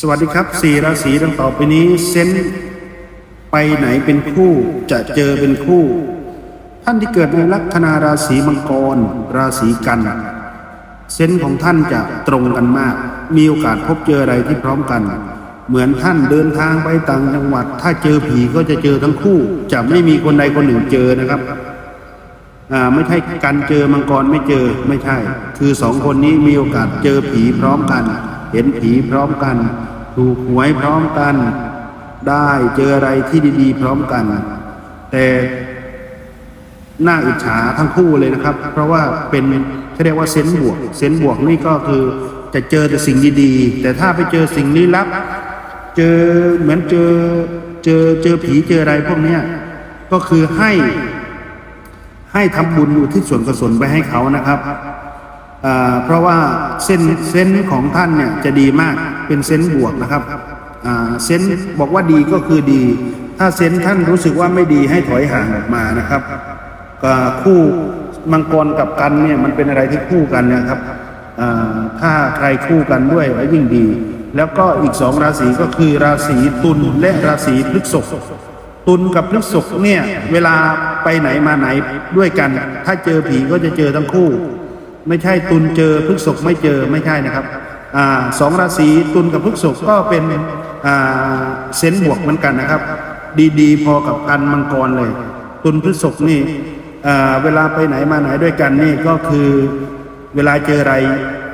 สวัสดีครับสี่ราศีดังต่อไปนี้เซนไปไหนเป็นคู่จะเจอเป็นคู่ ท่านที่เกิดในลัคนาราศีมังกร ราศีกันเซนของท่านจะตรงกันมาก มีโอกาสพบเจออะไรที่พร้อมกัน เหมือนท่านเดินทางไปต่างจังหวัด ถ้าเจอผีก็จะเจอทั้งคู่ จะไม่มีคนใดคนหนึ่งเจอนะครับอ่าไม่ใช่กันเจอมังกรไม่เจอไม่ใช่ คือสองคนนี้มีโอกาสเจอผีพร้อมกัน ห็นผีพร้อมกัน ถูกหวยพร้อมกัน ได้เจออะไรที่ดีๆ พร้อมกัน แต่น่าอิจฉาทั้งคู่เลยนะครับ เพราะว่าเป็นเขาเรียกว่าเซนบวก เซนบวกนี่ก็คือจะเจอแต่สิ่งดีๆ แต่ถ้าไปเจอสิ่งลี้ลับ เจอเหมือนเจอเจอเจอผีเจออะไรพวกเนี้ยก็คือให้ให้ทำบุญอุทิศส่วนกุศลไปให้เขานะครับ เพราะว่าเส้นเส้นของท่านเนี่ยจะดีมากเป็นเส้นบวกนะครับเส้นบอกว่าดีก็คือดี ถ้าเส้นท่านรู้สึกว่าไม่ดีให้ถอยห่างออกมานะครับคู่มังกรกับกันเนี่ยมันเป็นอะไรที่คู่กันนะครับถ้าใครคู่กันด้วยก็ยิ่งดี แล้วก็อีกสองราศีก็คือราศีตุลและราศีพฤษภตุลกับพฤษภเนี่ยเวลาไปไหนมาไหนด้วยกัน ถ้าเจอผีก็จะเจอทั้งคู่ ไม่ใช่ตุลเจอพฤกษภไม่เจอไม่ใช่นะครับอสองราศีตุลกับพฤกษภก็เป็นเซนบวกเหมือนกันนะครับ ดีๆ พอกับกันมังกรเลย ตุลพฤกษภนี่เวลาไปไหนมาไหนด้วยกันนี่ก็คือเวลาเจออะไร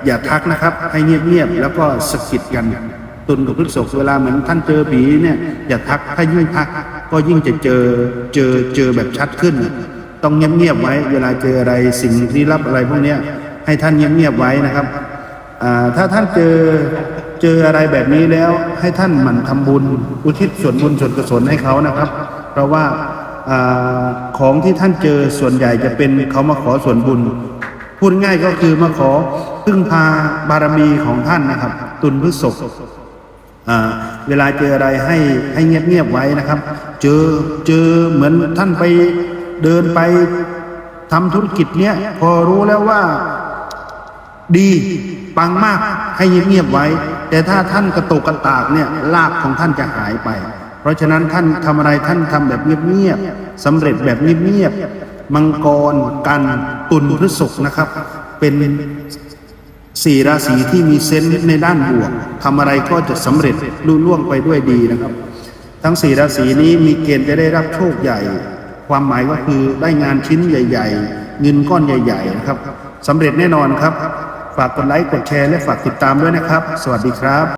อย่าทักนะครับ ให้เงียบๆแล้วก็สะกิดกันตุลกับพฤกษภเวลาเหมือนท่านเจอผีเนี่ยอย่าทักถ้ายิ่งทัก ก็ยิ่งจะเจอเจอเจอแบบชัดขึ้น ต้องเงียบๆไว้ เวลาเจออะไรสิ่งที่รับอะไรพวกเนี้ย ให้ท่านเงียบๆไว้นะครับถ้าท่านเจอเจออะไรแบบนี้แล้ว ให้ท่านหมั่นทำบุญ อุทิศส่วนบุญส่วนกุศลให้เขานะครับ เพราะว่าอของที่ท่านเจอส่วนใหญ่จะเป็นเขามาขอส่วนบุญ พูดง่ายก็คือมาขอพึ่งพาบารมีของท่านนะครับ ตุลพฤษภอ่าเวลาเจออะไรให้ให้เงียบๆไว้นะครับ เจอเจอเหมือนท่านไปเดินไปทำธุรกิจเนี้ยพอรู้แล้วว่า ดีปังมากให้เงียบๆไว้ แต่ถ้าท่านกระตุกกระตากเนี่ยลาภของท่านจะหายไป เพราะฉะนั้นท่านทำอะไรท่านทำแบบเงียบๆสำเร็จแบบเงียบๆมังกรกันตุลพฤษภนะครับ เป็นสี่ราศีที่มีเซนส์ในด้านบวกทำอะไรก็จะสำเร็จลุล่วงไปด้วยดีนะครับ ทั้งสี่ราศีนี้มีเกณฑ์จะได้รับโชคใหญ่ ความหมายก็คือได้งานชิ้นใหญ่ ๆ เงินก้อนใหญ่ ๆ นะครับสำเร็จแน่นอนครับ ฝากกดไลค์ กดแชร์ และฝากติดตามด้วยนะครับ สวัสดีครับ